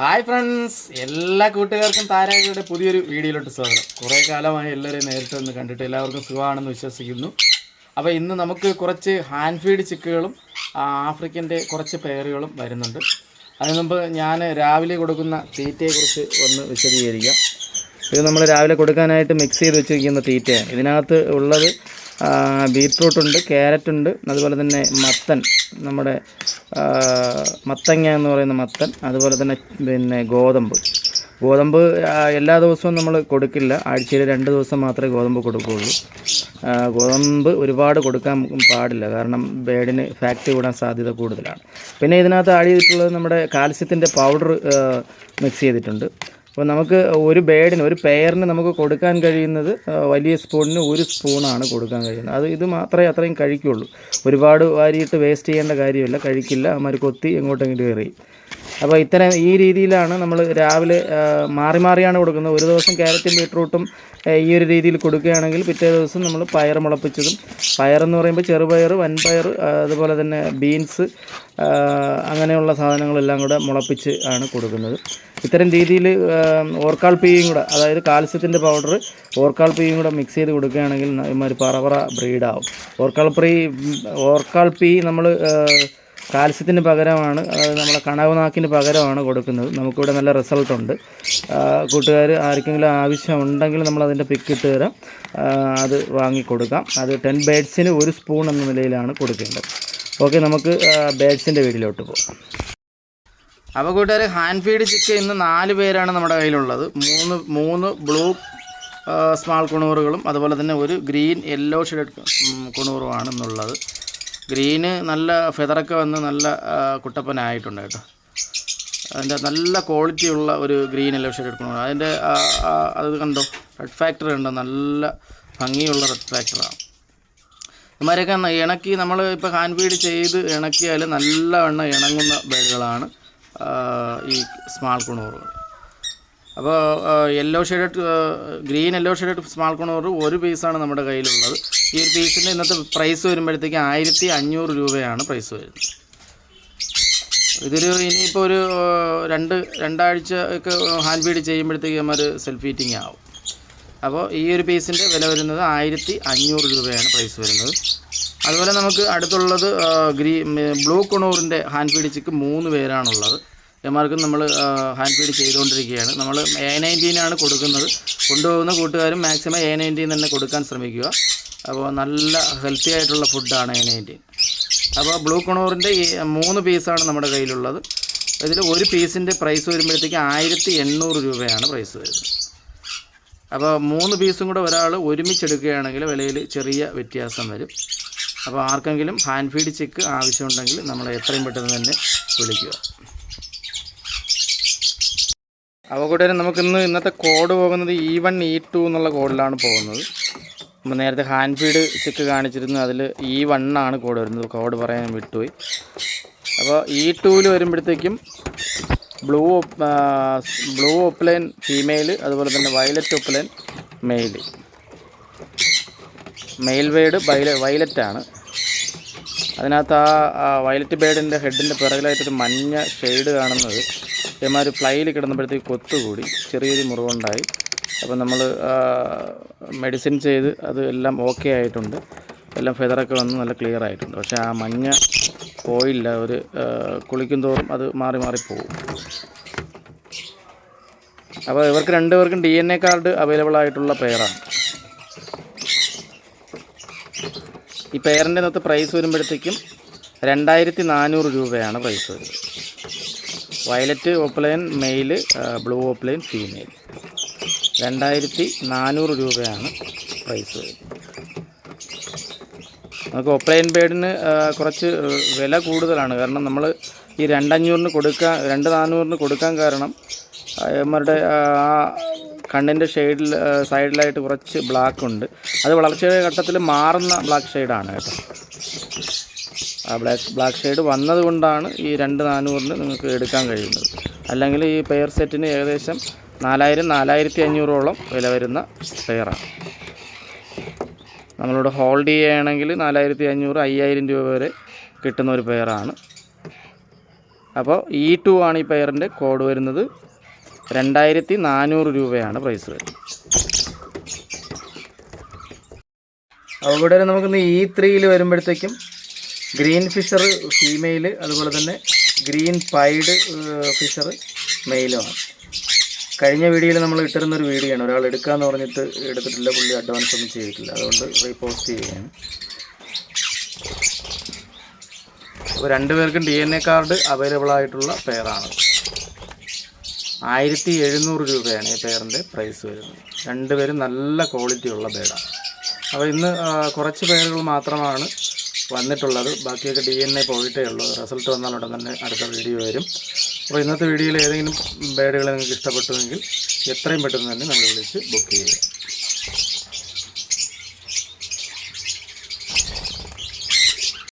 Hi friends. എല്ലാ കൂട്ടുകാർക്കും താരാജിയുടെ പുതിയൊരു വീഡിയോയിലോട്ട് സ്വാഗതം. കുറേ കാലമായി എല്ലാവരെയും നേരിട്ട് ഒന്ന് കണ്ടിട്ട് എല്ലാവർക്കും സുഖമാണെന്ന് വിശ്വസിക്കുന്നു. അപ്പോൾ ഇന്ന് നമുക്ക് കുറച്ച് ഹാൻഡ് ഫീഡ് ചിക്കുകളും ആഫ്രിക്കന്റെ കുറച്ച് പേറുകളും വരുന്നുണ്ട്. അതിന് മുമ്പ് ഞാൻ രാവിലെ കൊടുക്കുന്ന തീറ്റയെക്കുറിച്ച് ഒന്ന് വിശദീകരിക്കാം. ഇത് നമ്മൾ രാവിലെ കൊടുക്കാനായിട്ട് മിക്സ് ചെയ്ത് വെച്ചിരിക്കുന്ന തീറ്റയാണ്. ഇതിനകത്ത് ഉള്ളത് ബീറ്റ്റൂട്ട് ഉണ്ട് ക്യാരറ്റ് ഉണ്ട് അതുപോലെ തന്നെ മത്തൻ നമ്മുടെ മത്തങ്ങ എന്ന് പറയുന്ന മത്തൻ അതുപോലെ തന്നെ പിന്നെ ഗോതമ്പ്. ഗോതമ്പ് എല്ലാ ദിവസവും നമ്മൾ കൊടുക്കില്ല. ആഴ്ചയിൽ രണ്ട് ദിവസം മാത്രമേ ഗോതമ്പ് കൊടുക്കുകയുള്ളൂ. ഗോതമ്പ് ഒരുപാട് കൊടുക്കാൻ പാടില്ല. കാരണം ബേഡിന് ഫാക്റ്റ് കൂടാൻ സാധ്യത കൂടുതലാണ്. പിന്നെ ഇതിനകത്ത് ആഡ് ചെയ്തിട്ടുള്ളത് നമ്മുടെ കാൽസ്യത്തിന്റെ പൗഡർ മിക്സ് ചെയ്തിട്ടുണ്ട്. അപ്പോൾ നമുക്ക് ഒരു ബേഡിന് ഒരു പെയറിന് നമുക്ക് കൊടുക്കാൻ കഴിയുന്നത് വലിയ സ്പൂണിന് ഒരു സ്പൂണാണ് കൊടുക്കാൻ കഴിയുന്നത്. അത് ഇത് മാത്രമേ അത്രയും കഴിക്കുള്ളൂ. ഒരുപാട് വാരിയിട്ട് വേസ്റ്റ് ചെയ്യേണ്ട കാര്യമില്ല. കഴിക്കില്ല. അവന്മാർ കൊത്തി എങ്ങോട്ടെങ്കിലും എറിയും അപ്പോൾ ഇത്തരം ഈ രീതിയിലാണ് നമ്മൾ രാവിലെ മാറി മാറിയാണ് കൊടുക്കുന്നത്. ഒരു ദിവസം ക്യാരറ്റും ബീട്രൂട്ടും ഈ ഒരു രീതിയിൽ കൊടുക്കുകയാണെങ്കിൽ പിറ്റേ ദിവസം നമ്മൾ പയർ മുളപ്പിച്ചതും. പയറെന്ന് പറയുമ്പോൾ ചെറുപയർ വൻപയർ അതുപോലെ തന്നെ ബീൻസ് അങ്ങനെയുള്ള സാധനങ്ങളെല്ലാം കൂടെ മുളപ്പിച്ച് ആണ് കൊടുക്കുന്നത്. ഇത്തരം രീതിയിൽ ഓർക്കാൾ പീയും കൂടെ അതായത് കാൽസ്യത്തിന്റെ പൗഡർ ഓർക്കാൾ പീയും കൂടെ മിക്സ് ചെയ്ത് കൊടുക്കുകയാണെങ്കിൽ ഇമാര് പറവറ ബ്രീഡാവും. ഓർക്കാൾ പ്രീ ഓർക്കാൾ പീ നമ്മൾ കാൽസ്യത്തിന് പകരമാണ് അതായത് നമ്മളെ കണവനാക്കിന് പകരമാണ് കൊടുക്കുന്നത്. നമുക്കിവിടെ നല്ല റിസൾട്ട് ഉണ്ട്. കൂട്ടുകാർ ആർക്കെങ്കിലും ആവശ്യം ഉണ്ടെങ്കിൽ നമ്മൾ അതിന്റെ പിക്ക് ഇട്ട് തരാം. അത് വാങ്ങിക്കൊടുക്കാം. അത് ടെൻ ബേഡ്സിന് ഒരു സ്പൂൺ എന്ന നിലയിലാണ് കൊടുക്കേണ്ടത്. ഓക്കെ നമുക്ക് ബേഡ്സിന്റെ വീട്ടിലോട്ട് പോകാം. അപ്പോൾ കൂട്ടുകാർ ഹാൻഡ് ഫീഡ് ചിക്കൻ ഇന്ന് നാല് പേരാണ് നമ്മുടെ കയ്യിലുള്ളത്. മൂന്ന് മൂന്ന് ബ്ലൂ സ്മാൾ കുണൂറുകളും അതുപോലെ തന്നെ ഒരു ഗ്രീൻ യെല്ലോ ഷെയ്ഡ് കുണൂറുമാണ് ഇന്നുള്ളത് ഗ്രീന് നല്ല ഫെതറൊക്കെ വന്ന് നല്ല കുട്ടപ്പനായിട്ടുണ്ട് കേട്ടോ. അതിന്റെ നല്ല ക്വാളിറ്റി ഉള്ള ഒരു ഗ്രീൻ യെല്ലോ ഷെയ്ഡ് കുണൂർ അതിന്റെ അത് കണ്ടോ? റെഡ് ഫാക്ടർ കണ്ടോ? നല്ല ഭംഗിയുള്ള റെഡ് ഫാക്ടറാണ് ഇമാരെയൊക്കെ ഇണക്കി നമ്മൾ ഇപ്പോൾ ഹാൻഡ് ഫീഡ് ചെയ്ത് ഇണക്കിയാൽ നല്ല നല്ലവണ്ണം ഇണങ്ങുന്ന ബേഡുകളാണ് ഈ സ്മാൾ കുണൂറുകൾ അപ്പോൾ yellow shade green yellow shade small conure ഒരു പീസാണ് നമ്മുടെ കയ്യിലുള്ളത്. ഈ ഒരു പീസിന്റെ ഇന്നത്തെ പ്രൈസ് വരുമ്പോഴത്തേക്ക് ആയിരത്തി അഞ്ഞൂറ് രൂപയാണ് പ്രൈസ് വരുന്നത്. ഇതൊരു ഇനിയിപ്പോൾ ഒരു രണ്ട് രണ്ടാഴ്ച ഒക്കെ ഹാൻഡ് ഫീഡ് ചെയ്യുമ്പോഴത്തേക്ക് നമ്മൾ സെൽഫ് ഫീറ്റിംഗ് ആവും. അപ്പോൾ ഈ ഒരു പീസിന്റെ വില വരുന്നത് ആയിരത്തി അഞ്ഞൂറ് രൂപയാണ് പ്രൈസ് വരുന്നത്. അതുപോലെ നമുക്ക് അടുത്തുള്ളത് ഗ്രീ ബ്ലൂ കൊണൂറിന്റെ ഹാൻഡ് ഫീഡ് ചിക്ക് മൂന്ന് പേരാണുള്ളത്. എമാർക്കും നമ്മൾ ഹാൻഡ് ഫീഡ് ചെയ്തുകൊണ്ടിരിക്കുകയാണ്. നമ്മൾ എ നയന്റീനാണ് കൊടുക്കുന്നത്. കൊണ്ടുപോകുന്ന കൂട്ടുകാരും മാക്സിമം എ നയന്റീൻ തന്നെ കൊടുക്കാൻ ശ്രമിക്കുക. അപ്പോൾ നല്ല ഹെൽത്തി ആയിട്ടുള്ള ഫുഡാണ് എ നയന്റീൻ അപ്പോൾ ബ്ലൂ കൊണോറിന്റെ മൂന്ന് പീസാണ് നമ്മുടെ കയ്യിലുള്ളത്. ഇതിൽ ഒരു പീസിന്റെ പ്രൈസ് വരുമ്പോഴത്തേക്ക് ആയിരത്തി എണ്ണൂറ് രൂപയാണ് പ്രൈസ് വരുന്നത്. അപ്പോൾ മൂന്ന് പീസും കൂടെ ഒരാൾ ഒരുമിച്ചെടുക്കുകയാണെങ്കിൽ വിലയിൽ ചെറിയ വ്യത്യാസം വരും. അപ്പോൾ ആർക്കെങ്കിലും ഹാൻഡ് ഫീഡ് ചെക്ക് ആവശ്യമുണ്ടെങ്കിൽ നമ്മൾ എത്രയും പെട്ടെന്ന് തന്നെ വിളിക്കുക. അപ്പോൾ കൂട്ടുകാരെ നമുക്കിന്ന് ഇന്നത്തെ കോഡ് പോകുന്നത് ഇ വൺ ഇ ടു എന്നുള്ള കോഡിലാണ് പോകുന്നത്. നമ്മൾ നേരത്തെ ഹാൻഡ് ഫീഡ് ചെക്ക് കാണിച്ചിരുന്നു അതിൽ ഇ വൺ ആണ് കോഡ് വരുന്നത്. കോഡ് പറയാൻ വിട്ടുപോയി. അപ്പോൾ ഇ ടൂവിൽ വരുമ്പോഴത്തേക്കും ബ്ലൂ ബ്ലൂ ഒപ്ലൈൻ ഫീമെയിൽ അതുപോലെ തന്നെ violet opaline male male word വയല വയലറ്റ് ആണ്. അതിനകത്ത് ആ വയലറ്റ് ബേഡിന്റെ ഹെഡിന്റെ പിറകിലായിട്ടൊരു മഞ്ഞ ഷെയ്ഡ് കാണുന്നത്. ഇതേമാതിരി ഫ്ലൈയിൽ കിടന്നപ്പോഴത്തേക്ക് കൊത്തുകൂടി ചെറിയൊരു മുറിവുണ്ടായി. അപ്പോൾ നമ്മൾ മെഡിസിൻ ചെയ്ത് അത് എല്ലാം ഓക്കെ ആയിട്ടുണ്ട്. എല്ലാം ഫെതറൊക്കെ വന്ന് നല്ല ക്ലിയർ ആയിട്ടുണ്ട്. പക്ഷേ ആ മഞ്ഞ പോയില്ല ഒരു കുളിക്കും തോറും അത് മാറി മാറി പോകും. അപ്പോൾ ഇവർക്ക് രണ്ടുപേർക്കും D N A card available ആയിട്ടുള്ള പെയറാണ് ഈ പെയറിന്റെ അകത്ത് പ്രൈസ് വരുമ്പോഴത്തേക്കും രണ്ടായിരത്തി നാനൂറ് രൂപയാണ് പ്രൈസ് വരുന്നത്. Violet opaline male blue opaline female രണ്ടായിരത്തി നാനൂറ് രൂപയാണ് പ്രൈസ് വരുന്നത്. നമുക്ക് ഓപ്ലൈൻ ബേഡിന് കുറച്ച് വില കൂടുതലാണ്. കാരണം നമ്മൾ ഈ രണ്ടഞ്ഞൂറിന് കൊടുക്കാൻ രണ്ട് നാനൂറിന് കൊടുക്കാൻ കാരണം അമ്മരുടെ ആ കണ്ണിന്റെ ഷെയ്ഡിൽ സൈഡിലായിട്ട് കുറച്ച് ബ്ലാക്ക് ഉണ്ട്. അത് വളർച്ചയുടെ ഘട്ടത്തിൽ മാറുന്ന ബ്ലാക്ക് ഷെയ്ഡാണ് കേട്ടോ. ആ ബ്ലാക്ക് ബ്ലാക്ക് ഷെയ്ഡ് വന്നതുകൊണ്ടാണ് ഈ രണ്ട് നാനൂറിന് നിങ്ങൾക്ക് എടുക്കാൻ കഴിയുന്നത്. അല്ലെങ്കിൽ ഈ പെയർ സെറ്റിന് ഏകദേശം നാലായിരം നാലായിരത്തി അഞ്ഞൂറോളം വില വരുന്ന പെയറാണ് നമ്മളിവിടെ ഹോൾഡ് ചെയ്യുകയാണെങ്കിൽ നാലായിരത്തി അഞ്ഞൂറ് അയ്യായിരം രൂപ വരെ കിട്ടുന്ന ഒരു പെയറാണ് അപ്പോൾ ഇ ടു ആണ് ഈ പെയറിന്റെ കോഡ് വരുന്നത്. രണ്ടായിരത്തി നാനൂറ് രൂപയാണ് പ്രൈസ് വരുന്നത്. അവിടെ നമുക്കിന്ന് ഇ ത്രീയിൽ വരുമ്പോഴത്തേക്കും ഗ്രീൻ ഫിഷർ ഫീമെയിൽ അതുപോലെ തന്നെ ഗ്രീൻ പൈഡ് ഫിഷർ മെയിലുമാണ് കഴിഞ്ഞ വീഡിയോയിൽ നമ്മൾ ഇട്ടിരുന്ന ഒരു വീഡിയോ ആണ്. ഒരാൾ എടുക്കാമെന്ന് പറഞ്ഞിട്ട് എടുത്തിട്ടില്ല പുള്ളി അഡ്വാൻസ് ഒന്നും ചെയ്തിട്ടില്ല. അതുകൊണ്ട് റീപോസ്റ്റ് ചെയ്യുകയാണ്. അപ്പോൾ രണ്ടുപേർക്കും D N A card available ആയിട്ടുള്ള പെയറാണ് ആയിരത്തി എഴുന്നൂറ് രൂപയാണ് ഈ പേരിന്റെ പ്രൈസ് വരുന്നത്. രണ്ടുപേരും നല്ല ക്വാളിറ്റി ഉള്ള ബേഡാണ് അപ്പോൾ ഇന്ന് കുറച്ച് പേരുകൾ മാത്രമാണ് വന്നിട്ടുള്ളത്. ബാക്കിയൊക്കെ ഡി എൻ എ പോയിട്ടേ ഉള്ളൂ. റിസൾട്ട് വന്നാൽ ഉടൻ തന്നെ അടുത്ത വീഡിയോ വരും. അപ്പോൾ ഇന്നത്തെ വീഡിയോയിൽ ഏതെങ്കിലും ബേഡുകൾ നിങ്ങൾക്ക് ഇഷ്ടപ്പെട്ടുവെങ്കിൽ എത്രയും പെട്ടെന്ന് തന്നെ നമ്മൾ വിളിച്ച് ബുക്ക് ചെയ്യുക.